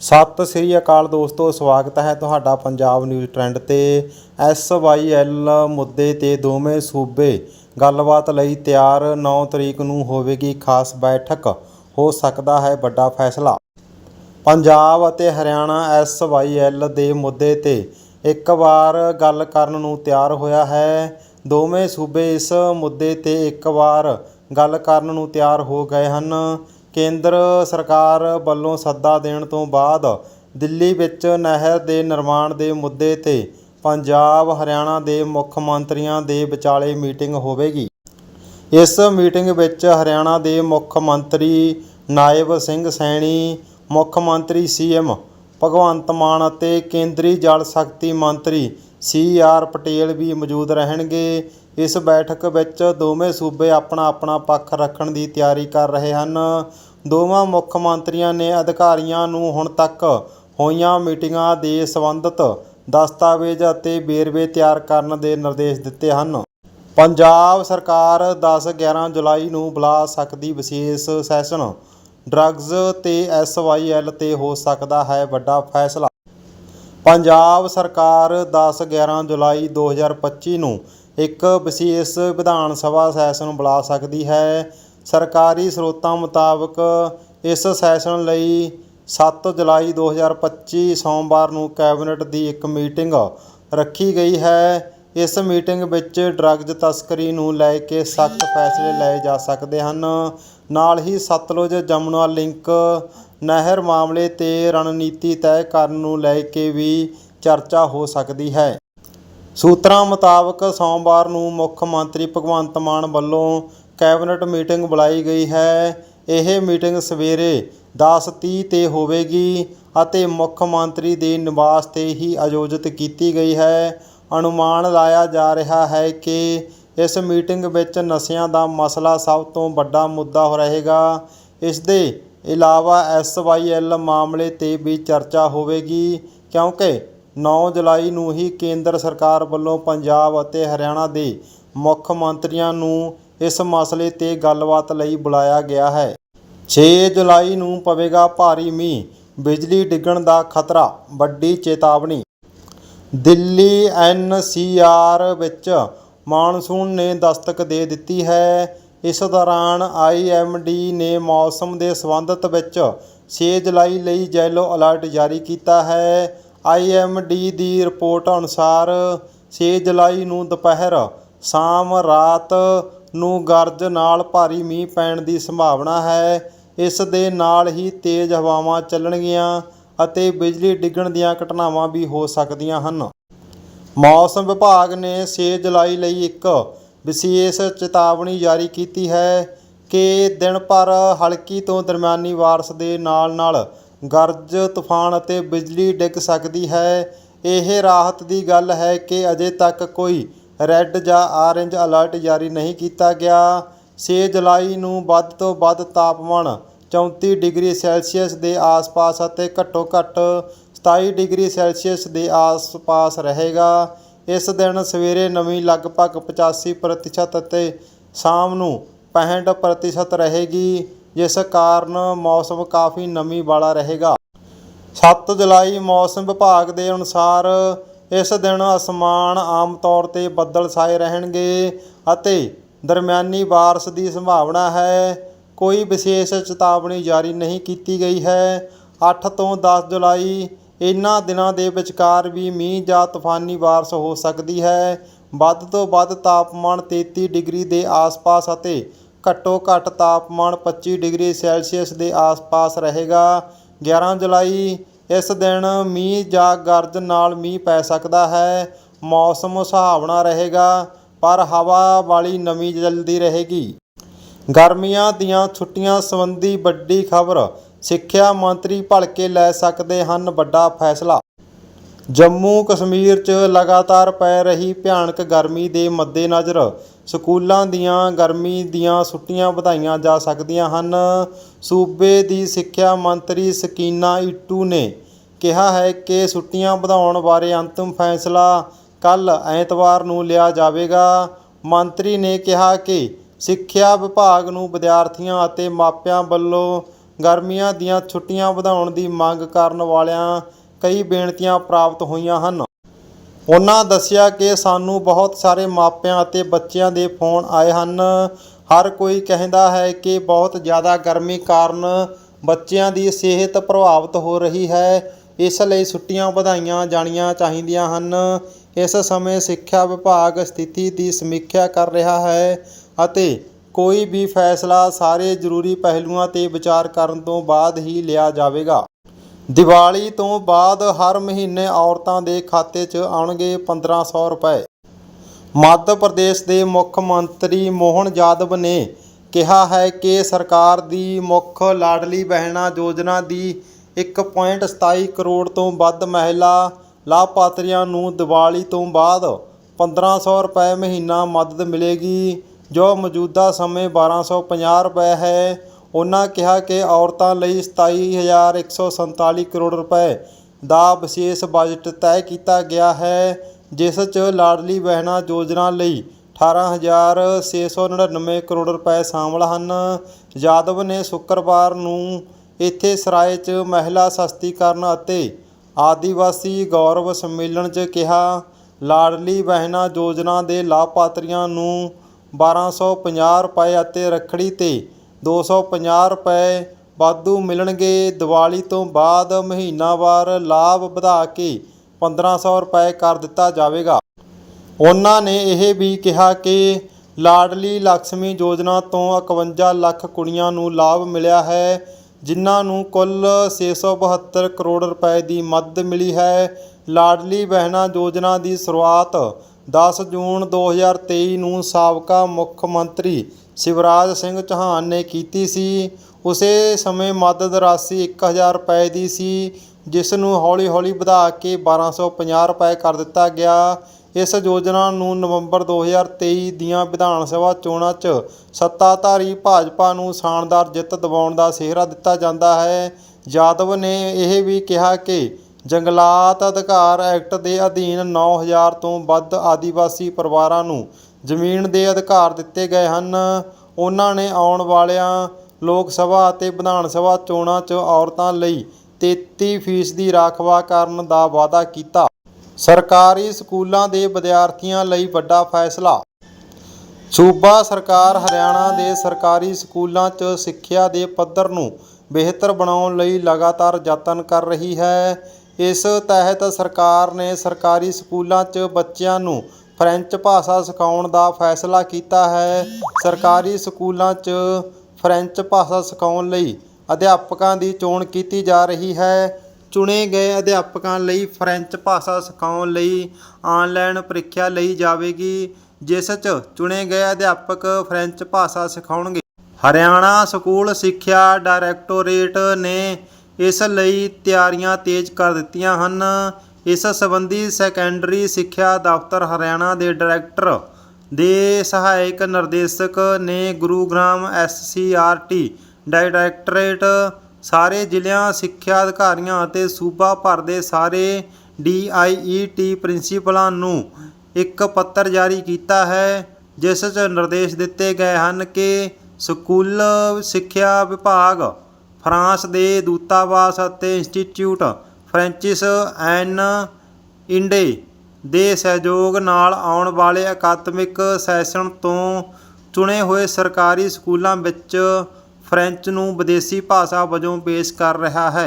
ਸਤਿ ਸ੍ਰੀ ਅਕਾਲ ਦੋਸਤੋ, ਸਵਾਗਤ ਹੈ ਤੁਹਾਡਾ ਪੰਜਾਬ ਨਿਊਜ਼ ਟ੍ਰੈਂਡ ਤੇ। ਐਸਵਾਈਐਲ ਮੁੱਦੇ ਤੇ ਦੋਵੇਂ ਸੂਬੇ ਗੱਲਬਾਤ ਲਈ ਤਿਆਰ 9 ਤਰੀਕ ਨੂੰ ਹੋਵੇਗੀ ਖਾਸ ਬੈਠਕ। ਹੋ ਸਕਦਾ ਹੈ ਵੱਡਾ ਫੈਸਲਾ। ਪੰਜਾਬ ਅਤੇ ਹਰਿਆਣਾ ਐਸਵਾਈਐਲ ਦੇ ਮੁੱਦੇ ਤੇ ਇੱਕ ਵਾਰ ਗੱਲ ਕਰਨ ਨੂੰ ਤਿਆਰ ਹੋਇਆ ਹੈ। ਦੋਵੇਂ ਸੂਬੇ ਇਸ ਮੁੱਦੇ ਤੇ ਇੱਕ ਵਾਰ ਗੱਲ ਕਰਨ ਨੂੰ ਤਿਆਰ ਹੋ ਗਏ ਹਨ। ਕੇਂਦਰ ਸਰਕਾਰ ਵੱਲੋਂ ਸੱਦਾ ਦੇਣ ਤੋਂ ਬਾਅਦ ਦਿੱਲੀ ਵਿੱਚ ਨਹਿਰ ਦੇ ਨਿਰਮਾਣ ਦੇ ਮੁੱਦੇ ਤੇ ਪੰਜਾਬ, ਹਰਿਆਣਾ ਦੇ ਮੁੱਖ ਮੰਤਰੀਆਂ ਦੇ ਵਿਚਾਲੇ ਮੀਟਿੰਗ ਹੋਵੇਗੀ। ਇਸ ਮੀਟਿੰਗ ਵਿੱਚ ਹਰਿਆਣਾ ਦੇ ਮੁੱਖ ਮੰਤਰੀ ਨਾਇਬ ਸਿੰਘ ਸੈਣੀ, ਮੁੱਖ ਮੰਤਰੀ ਸੀਐਮ ਭਗਵੰਤ ਮਾਨ ਅਤੇ ਕੇਂਦਰੀ ਜਲ ਸ਼ਕਤੀ ਮੰਤਰੀ ਸੀ ਆਰ ਪਟੇਲ ਵੀ ਮੌਜੂਦ ਰਹਿਣਗੇ। ਇਸ ਬੈਠਕ ਵਿੱਚ ਦੋਵੇਂ ਸੂਬੇ ਆਪਣਾ ਆਪਣਾ ਪੱਖ ਰੱਖਣ ਦੀ ਤਿਆਰੀ ਕਰ ਰਹੇ ਹਨ। ਦੋਵਾਂ ਮੁੱਖ ਮੰਤਰੀਆਂ ਨੇ ਅਧਿਕਾਰੀਆਂ ਨੂੰ ਹੁਣ ਤੱਕ ਹੋਈਆਂ ਮੀਟਿੰਗਾਂ ਦੇ ਸੰਬੰਧਿਤ ਦਸਤਾਵੇਜ਼ ਅਤੇ ਵੇਰਵੇ ਤਿਆਰ ਕਰਨ ਦੇ ਨਿਰਦੇਸ਼ ਦਿੱਤੇ ਹਨ। ਪੰਜਾਬ ਸਰਕਾਰ 10-11 ਜੁਲਾਈ ਨੂੰ ਬੁਲਾ ਸਕਦੀ ਵਿਸ਼ੇਸ਼ ਸੈਸ਼ਨ। ਡਰੱਗਸ ਤੇ ਐਸਵਾਈਐਲ ਤੇ ਹੋ ਸਕਦਾ ਹੈ ਵੱਡਾ ਫੈਸਲਾ। ਪੰਜਾਬ ਸਰਕਾਰ 10-11 ਜੁਲਾਈ 2025 ਨੂੰ ਇੱਕ ਵਿਸ਼ੇਸ਼ ਵਿਧਾਨ ਸਭਾ ਸੈਸ਼ਨ ਬੁਲਾ ਸਕਦੀ ਹੈ। ਸਰਕਾਰੀ ਸਰੋਤਾਂ ਮੁਤਾਬਕ ਇਸ ਸੈਸ਼ਨ ਲਈ 7 ਜੁਲਾਈ 2025 ਸੋਮਵਾਰ ਨੂੰ ਕੈਬਨਿਟ ਦੀ ਇੱਕ ਮੀਟਿੰਗ ਰੱਖੀ ਗਈ ਹੈ। ਇਸ ਮੀਟਿੰਗ ਵਿੱਚ ਡਰੱਗਜ਼ ਤਸਕਰੀ ਨੂੰ ਲੈ ਕੇ ਸਖਤ ਫੈਸਲੇ ਲਏ ਜਾ ਸਕਦੇ ਹਨ। ਨਾਲ ਹੀ ਸਤਲੁਜ, ਜਮੁਨਾ, ਲਿੰਕ ਨਹਿਰ ਮਾਮਲੇ ਤੇ ਰਣਨੀਤੀ ਤੈਅ ਕਰਨ ਨੂੰ ਲੈ ਕੇ ਵੀ ਚਰਚਾ ਹੋ ਸਕਦੀ ਹੈ। ਸੂਤਰਾਂ ਮੁਤਾਬਕ ਸੋਮਵਾਰ ਨੂੰ ਮੁੱਖ ਮੰਤਰੀ ਭਗਵੰਤ ਮਾਨ ਵੱਲੋਂ ਕੈਬਨਿਟ ਮੀਟਿੰਗ ਬੁਲਾਈ ਗਈ ਹੈ। ਇਹ ਮੀਟਿੰਗ ਸਵੇਰੇ 10:30 ਤੇ ਹੋਵੇਗੀ ਅਤੇ ਮੁੱਖ ਮੰਤਰੀ ਦੇ ਨਿਵਾਸ ਤੇ ਹੀ ਆਯੋਜਿਤ ਕੀਤੀ ਗਈ ਹੈ। ਅਨੁਮਾਨ ਲਾਇਆ ਜਾ ਰਿਹਾ ਹੈ ਕਿ ਇਸ ਮੀਟਿੰਗ ਵਿੱਚ ਨਸ਼ਿਆਂ ਦਾ ਮਸਲਾ ਸਭ ਤੋਂ ਵੱਡਾ ਮੁੱਦਾ ਹੋ ਰਹੇਗਾ। ਇਸ ਦੇ ਇਲਾਵਾ ਐਸਵਾਈਐਲ ਮਾਮਲੇ ਤੇ ਵੀ ਚਰਚਾ ਹੋਵੇਗੀ, ਕਿਉਂਕਿ 9 ਜੁਲਾਈ ਨੂੰ ਹੀ ਕੇਂਦਰ ਸਰਕਾਰ ਵੱਲੋਂ ਪੰਜਾਬ ਅਤੇ ਹਰਿਆਣਾ ਦੇ ਮੁੱਖ ਮੰਤਰੀਆਂ ਨੂੰ ਇਸ ਮਸਲੇ ਤੇ ਗੱਲਬਾਤ ਲਈ ਬੁਲਾਇਆ ਗਿਆ ਹੈ। 6 ਜੁਲਾਈ ਨੂੰ ਪਵੇਗਾ ਭਾਰੀ ਮੀਂਹ, ਬਿਜਲੀ ਡਿੱਗਣ ਦਾ ਖਤਰਾ, ਵੱਡੀ ਚੇਤਾਵਨੀ। ਦਿੱਲੀ ਐਨਸੀਆਰ ਵਿੱਚ ਮਾਨਸੂਨ ਨੇ ਦਸਤਕ ਦੇ ਦਿੱਤੀ ਹੈ। ਇਸ ਦੌਰਾਨ ਆਈਐਮਡੀ ਨੇ ਮੌਸਮ ਦੇ ਸੰਬੰਧਿਤ ਵਿੱਚ 6 ਜੁਲਾਈ ਲਈ ਯੈਲੋ ਅਲਰਟ ਜਾਰੀ ਕੀਤਾ ਹੈ। ਆਈਐਮਡੀ ਦੀ ਰਿਪੋਰਟ ਅਨੁਸਾਰ 6 ਜੁਲਾਈ ਨੂੰ ਦੁਪਹਿਰ ਸ਼ਾਮ ਰਾਤ ਨੂੰ ਗਰਜ ਨਾਲ ਭਾਰੀ ਮੀਂਹ ਪੈਣ ਦੀ ਸੰਭਾਵਨਾ ਹੈ। ਇਸ ਦੇ ਨਾਲ ਹੀ ਤੇਜ਼ ਹਵਾਵਾਂ ਚੱਲਣਗੀਆਂ ਅਤੇ ਬਿਜਲੀ ਡਿੱਗਣ ਦੀਆਂ ਘਟਨਾਵਾਂ ਵੀ ਹੋ ਸਕਦੀਆਂ ਹਨ। ਮੌਸਮ ਵਿਭਾਗ ਨੇ 6 ਜੁਲਾਈ ਲਈ ਇੱਕ ਵਿਸ਼ੇਸ਼ ਚੇਤਾਵਨੀ ਜਾਰੀ ਕੀਤੀ ਹੈ ਕਿ ਦਿਨ ਭਰ ਹਲਕੀ ਤੋਂ ਦਰਮਿਆਨੀ ਬਾਰਿਸ਼ ਦੇ ਨਾਲ-ਨਾਲ ਗਰਜ, ਤੂਫਾਨ ਅਤੇ ਬਿਜਲੀ ਡਿੱਗ ਸਕਦੀ ਹੈ। ਇਹ ਰਾਹਤ ਦੀ ਗੱਲ ਹੈ ਕਿ ਅਜੇ ਤੱਕ ਕੋਈ ਰੈੱਡ ਜਾਂ ਆਰੇਂਜ ਅਲਰਟ ਜਾਰੀ ਨਹੀਂ ਕੀਤਾ ਗਿਆ। 6 ਜੁਲਾਈ ਨੂੰ ਵੱਧ ਤੋਂ ਵੱਧ ਤਾਪਮਾਨ 34 ਡਿਗਰੀ ਸੈਲਸੀਅਸ ਦੇ ਆਸ-ਪਾਸ ਅਤੇ ਘੱਟੋ-ਘੱਟ 27 ਡਿਗਰੀ ਸੈਲਸੀਅਸ ਦੇ ਆਸ-ਪਾਸ ਰਹੇਗਾ। ਇਸ ਦਿਨ ਸਵੇਰੇ ਨਮੀ ਲਗਭਗ 85% ਅਤੇ ਸ਼ਾਮ ਨੂੰ 65% ਰਹੇਗੀ। ਜਿਸ ਕਾਰਨ ਮੌਸਮ ਕਾਫੀ ਨਮੀ ਵਾਲਾ ਰਹੇਗਾ। 7 ਜੁਲਾਈ ਮੌਸਮ ਵਿਭਾਗ ਦੇ ਅਨੁਸਾਰ ਇਸ ਦਿਨ ਅਸਮਾਨ ਆਮ ਤੌਰ ਤੇ ਬੱਦਲ ਛਾਏ ਰਹਿਣਗੇ ਅਤੇ ਦਰਮਿਆਨੀ ਬਾਰਿਸ਼ ਦੀ ਸੰਭਾਵਨਾ ਹੈ। ਕੋਈ ਵਿਸ਼ੇਸ਼ ਚੇਤਾਵਨੀ ਜਾਰੀ ਨਹੀਂ ਕੀਤੀ ਗਈ ਹੈ। 8 ਤੋਂ 10 ਜੁਲਾਈ ਇਹਨਾਂ ਦਿਨਾਂ ਦੇ ਵਿਚਕਾਰ ਵੀ ਮੀਂਹ ਜਾਂ ਤੂਫਾਨੀ ਬਾਰਿਸ਼ ਹੋ ਸਕਦੀ ਹੈ। ਵੱਧ ਤੋਂ ਵੱਧ ਤਾਪਮਾਨ 33 ਡਿਗਰੀ ਦੇ ਆਸ-ਪਾਸ ਅਤੇ ਘੱਟੋ ਘੱਟ ਤਾਪਮਾਨ 25 ਡਿਗਰੀ ਸੈਲਸੀਅਸ ਦੇ ਆਸ-ਪਾਸ ਰਹੇਗਾ। 11 ਜੁਲਾਈ, ਇਸ ਦਿਨ ਮੀਂਹ ਜਾਂ ਗਰਜ ਨਾਲ ਮੀਂਹ ਪੈ ਸਕਦਾ ਹੈ। ਮੌਸਮ ਸੁਹਾਵਣਾ ਰਹੇਗਾ, ਪਰ ਹਵਾ ਵਾਲੀ ਨਮੀ ਜਲਦੀ ਰਹੇਗੀ। ਗਰਮੀਆਂ ਦੀਆਂ ਛੁੱਟੀਆਂ ਸੰਬੰਧੀ ਵੱਡੀ ਖਬਰ, ਸਿੱਖਿਆ ਮੰਤਰੀ ਭਲਕੇ ਲੈ ਸਕਦੇ ਹਨ ਵੱਡਾ ਫੈਸਲਾ। ਜੰਮੂ ਕਸ਼ਮੀਰ 'ਚ ਲਗਾਤਾਰ ਪੈ ਰਹੀ ਭਿਆਨਕ ਗਰਮੀ ਦੇ ਮੱਦੇਨਜ਼ਰ ਸਕੂਲਾਂ ਦੀਆਂ, ਗਰਮੀ ਦੀਆਂ ਛੁੱਟੀਆਂ ਵਧਾਈਆਂ ਜਾ ਸਕਦੀਆਂ ਹਨ। ਸੂਬੇ ਦੀ ਸਿੱਖਿਆ ਮੰਤਰੀ ਸਕੀਨਾ ਈਟੂ ਨੇ ਕਿਹਾ ਹੈ ਕਿ ਛੁੱਟੀਆਂ ਵਧਾਉਣ ਬਾਰੇ ਅੰਤਿਮ ਫੈਸਲਾ ਕੱਲ ਐਤਵਾਰ ਨੂੰ ਲਿਆ ਜਾਵੇਗਾ। ਮੰਤਰੀ ਨੇ ਕਿਹਾ ਕਿ ਸਿੱਖਿਆ ਵਿਭਾਗ ਨੂੰ ਵਿਦਿਆਰਥੀਆਂ ਅਤੇ ਮਾਪਿਆਂ ਵੱਲੋਂ ਗਰਮੀਆਂ ਦੀਆਂ ਛੁੱਟੀਆਂ ਵਧਾਉਣ ਦੀ ਮੰਗ ਕਰਨ ਵਾਲਿਆਂ ਕਈ ਬੇਨਤੀਆਂ ਪ੍ਰਾਪਤ ਹੋਈਆਂ ਹਨ। ਉਹਨਾਂ ਦੱਸਿਆ ਕਿ ਸਾਨੂੰ ਬਹੁਤ ਸਾਰੇ ਮਾਪਿਆਂ ਅਤੇ ਬੱਚਿਆਂ ਦੇ ਫੋਨ ਆਏ ਹਨ। ਹਰ ਕੋਈ ਕਹਿੰਦਾ ਹੈ ਕਿ ਬਹੁਤ ਜ਼ਿਆਦਾ ਗਰਮੀ ਕਾਰਨ ਬੱਚਿਆਂ ਦੀ ਸਿਹਤ ਪ੍ਰਭਾਵਿਤ ਹੋ ਰਹੀ ਹੈ। ਇਸ ਲਈ ਛੁੱਟੀਆਂ ਵਧਾਈਆਂ ਜਾਣੀਆਂ ਚਾਹੀਦੀਆਂ ਹਨ। ਇਸ ਸਮੇਂ ਸਿੱਖਿਆ ਵਿਭਾਗ ਸਥਿਤੀ ਦੀ ਸਮੀਖਿਆ ਕਰ ਰਿਹਾ ਹੈ ਅਤੇ ਕੋਈ ਵੀ ਫੈਸਲਾ ਸਾਰੇ ਜ਼ਰੂਰੀ ਪਹਿਲੂਆਂ ਤੇ ਵਿਚਾਰ ਕਰਨ ਤੋਂ ਬਾਅਦ ਹੀ ਲਿਆ ਜਾਵੇਗਾ। ਦੀਵਾਲੀ ਤੋਂ ਬਾਅਦ ਹਰ ਮਹੀਨੇ ਔਰਤਾਂ ਦੇ ਖਾਤੇ 'ਚ ਆਉਣਗੇ 1500 ਰੁਪਏ। ਮੱਧ ਪ੍ਰਦੇਸ਼ ਦੇ ਮੁੱਖ ਮੰਤਰੀ ਮੋਹਨ ਯਾਦਵ ਨੇ ਕਿਹਾ ਹੈ ਕਿ ਸਰਕਾਰ ਦੀ ਮੁੱਖ ਲਾਡਲੀ ਬਹਿਣਾ ਯੋਜਨਾ ਦੀ 1.27 ਕਰੋੜ ਤੋਂ ਵੱਧ ਮਹਿਲਾ ਲਾਭਪਾਤਰੀਆਂ ਨੂੰ ਦੀਵਾਲੀ ਤੋਂ ਬਾਅਦ 1500 ਰੁਪਏ ਮਹੀਨਾ ਮਦਦ ਮਿਲੇਗੀ। ਜੋ ਮੌਜੂਦਾ ਸਮੇਂ 1250 ਰੁਪਏ ਹੈ ਉਹਨਾਂ ਕਿਹਾ ਕਿ ਔਰਤਾਂ ਲਈ 27147 ਕਰੋੜ ਰੁਪਏ ਦਾ ਵਿਸ਼ੇਸ਼ ਬਜਟ ਤੈਅ ਕੀਤਾ ਗਿਆ ਹੈ, ਜਿਸ 'ਚ ਲਾਡਲੀ ਬਹਿਣਾ ਯੋਜਨਾ ਲਈ 18699 ਕਰੋੜ ਰੁਪਏ ਸ਼ਾਮਲ ਹਨ। ਯਾਦਵ ਨੇ ਸ਼ੁੱਕਰਵਾਰ ਨੂੰ ਇੱਥੇ ਸਰਾਏ 'ਚ ਮਹਿਲਾ ਸਸਤੀਕਰਨ ਅਤੇ ਆਦੀਵਾਸੀ ਗੌਰਵ ਸੰਮੇਲਨ 'ਚ ਕਿਹਾ, ਲਾਡਲੀ ਬਹਿਣਾ ਯੋਜਨਾ ਦੇ ਲਾਭਪਾਤਰੀਆਂ ਨੂੰ 1250 ਰੁਪਏ ਅਤੇ ਰੱਖੜੀ ਤੇ 250 ਰੁਪਏ ਵਾਧੂ ਮਿਲਣਗੇ। ਦੀਵਾਲੀ ਤੋਂ ਬਾਅਦ ਮਹੀਨਾਵਾਰ ਲਾਭ ਵਧਾ ਕੇ 1500 ਰੁਪਏ ਕਰ ਦਿੱਤਾ ਜਾਵੇਗਾ। ਉਹਨਾਂ ਨੇ ਇਹ ਵੀ ਕਿਹਾ ਕਿ ਲਾਡਲੀ ਲక్ష్ਮੀ ਯੋਜਨਾ ਤੋਂ 51 ਲੱਖ ਕੁੜੀਆਂ ਨੂੰ ਲਾਭ ਮਿਲਿਆ ਹੈ, ਜਿਨ੍ਹਾਂ ਨੂੰ ਕੁੱਲ 672 ਕਰੋੜ ਰੁਪਏ ਦੀ ਮਦਦ ਮਿਲੀ ਹੈ। ਲਾਡਲੀ ਬਹਿਣਾ ਯੋਜਨਾ ਦੀ ਸ਼ੁਰੂਆਤ 10 ਜੂਨ 2023 ਨੂੰ ਸਾਬਕਾ ਮੁੱਖ ਮੰਤਰੀ ਸ਼ਿਵਰਾਜ ਸਿੰਘ ਚੌਹਾਨ ਨੇ ਕੀਤੀ ਸੀ। ਉਸੇ ਸਮੇਂ ਮਦਦ ਰਾਸ਼ੀ 1000 ਰੁਪਏ ਦੀ ਸੀ, ਜਿਸ ਨੂੰ ਹੌਲੀ-ਹੌਲੀ ਵਧਾ ਕੇ 1250 ਰੁਪਏ ਕਰ ਦਿੱਤਾ ਗਿਆ। ਇਸ ਯੋਜਨਾ ਨੂੰ ਨਵੰਬਰ 2023 ਦੀਆਂ ਵਿਧਾਨ ਸਭਾ ਚੋਣਾਂ 'ਚ ਸੱਤਾਧਾਰੀ ਭਾਜਪਾ ਨੂੰ ਸ਼ਾਨਦਾਰ ਜਿੱਤ ਦਿਵਾਉਣ ਦਾ ਸਿਹਰਾ ਦਿੱਤਾ ਜਾਂਦਾ ਹੈ। ਯਾਦਵ ਨੇ ਇਹ ਵੀ ਕਿਹਾ ਕਿ ਜੰਗਲਾਤ ਅਧਿਕਾਰ ਐਕਟ ਦੇ ਅਧੀਨ 9000 ਤੋਂ ਵੱਧ ਆਦੀਵਾਸੀ ਪਰਿਵਾਰਾਂ ਨੂੰ ਜ਼ਮੀਨ ਦੇ ਅਧਿਕਾਰ ਦਿੱਤੇ ਗਏ ਹਨ। ਉਹਨਾਂ ਨੇ ਆਉਣ ਵਾਲਿਆਂ ਲੋਕ ਸਭਾ ਅਤੇ ਵਿਧਾਨ ਸਭਾ ਚੋਣਾਂ 'ਚ ਔਰਤਾਂ ਲਈ 33% ਦੀ ਰਾਖਵਾ ਕਰਨ ਦਾ ਵਾਅਦਾ ਕੀਤਾ। ਸਰਕਾਰੀ ਸਕੂਲਾਂ ਦੇ ਵਿਦਿਆਰਥੀਆਂ ਲਈ ਵੱਡਾ ਫੈਸਲਾ। ਸੂਬਾ ਸਰਕਾਰ ਹਰਿਆਣਾ ਦੇ ਸਰਕਾਰੀ ਸਕੂਲਾਂ 'ਚ ਸਿੱਖਿਆ ਦੇ ਪੱਧਰ ਨੂੰ ਬਿਹਤਰ ਬਣਾਉਣ ਲਈ ਲਗਾਤਾਰ ਯਤਨ ਕਰ ਰਹੀ ਹੈ। ਇਸ ਤਹਿਤ ਸਰਕਾਰ ਨੇ ਸਰਕਾਰੀ ਸਕੂਲਾਂ 'ਚ ਬੱਚਿਆਂ ਨੂੰ ਫ੍ਰੈਂਚ ਭਾਸ਼ਾ ਸਿਖਾਉਣ ਦਾ ਫੈਸਲਾ ਕੀਤਾ ਹੈ। ਸਰਕਾਰੀ ਸਕੂਲਾਂ 'ਚ ਫ੍ਰੈਂਚ ਭਾਸ਼ਾ ਸਿਖਾਉਣ ਲਈ ਅਧਿਆਪਕਾਂ ਦੀ ਚੋਣ ਕੀਤੀ ਜਾ ਰਹੀ ਹੈ। ਚੁਣੇ ਗਏ ਅਧਿਆਪਕਾਂ ਲਈ ਫ੍ਰੈਂਚ ਭਾਸ਼ਾ ਸਿਖਾਉਣ ਲਈ ਆਨਲਾਈਨ ਪ੍ਰੀਖਿਆ ਲਈ ਜਾਵੇਗੀ, ਜਿਸ 'ਚ ਚੁਣੇ ਗਏ ਅਧਿਆਪਕ ਫ੍ਰੈਂਚ ਭਾਸ਼ਾ ਸਿਖਾਉਣਗੇ। ਹਰਿਆਣਾ ਸਕੂਲ ਸਿੱਖਿਆ ਡਾਇਰੈਕਟੋਰੇਟ ਨੇ ਇਸ ਲਈ ਤਿਆਰੀਆਂ ਤੇਜ਼ ਕਰ ਦਿੱਤੀਆਂ ਹਨ। ਇਸ ਸੰਬੰਧੀ ਸੈਕੰਡਰੀ ਸਿੱਖਿਆ ਦਫ਼ਤਰ ਹਰਿਆਣਾ ਦੇ ਡਾਇਰੈਕਟਰ ਦੇ ਸਹਾਇਕ ਨਿਰਦੇਸ਼ਕ ਨੇ ਗੁਰੂਗ੍ਰਾਮ ਐਸਸੀਆਰਟੀ ਡਾਇਰੈਕਟਰੇਟ ਸਾਰੇ ਜ਼ਿਲ੍ਹਿਆਂ ਸਿੱਖਿਆ ਅਧਿਕਾਰੀਆਂ ਅਤੇ ਸੂਬਾ ਭਰ ਦੇ ਸਾਰੇ ਡੀਆਈਈਟੀ ਪ੍ਰਿੰਸੀਪਲਾਂ ਨੂੰ ਇੱਕ ਪੱਤਰ ਜਾਰੀ ਕੀਤਾ ਹੈ, ਜਿਸ 'ਚ ਨਿਰਦੇਸ਼ ਦਿੱਤੇ ਗਏ ਹਨ ਕਿ ਸਕੂਲ ਸਿੱਖਿਆ ਵਿਭਾਗ, ਫਰਾਂਸ ਦੇ ਦੂਤਾਵਾਸ ਅਤੇ ਇੰਸਟੀਚਿਊਟ ਫ੍ਰੈਂਚਿਸ ਐਨ ਇੰਡੇ ਦੇ ਸਹਿਯੋਗ ਨਾਲ ਆਉਣ ਵਾਲੇ ਅਕਾਦਮਿਕ ਸੈਸ਼ਨ ਤੋਂ ਚੁਣੇ ਹੋਏ ਸਰਕਾਰੀ ਸਕੂਲਾਂ ਵਿੱਚ ਫ੍ਰੈਂਚ ਨੂੰ ਵਿਦੇਸੀ ਭਾਸ਼ਾ ਵਜੋਂ ਪੇਸ਼ ਕਰ ਰਿਹਾ ਹੈ।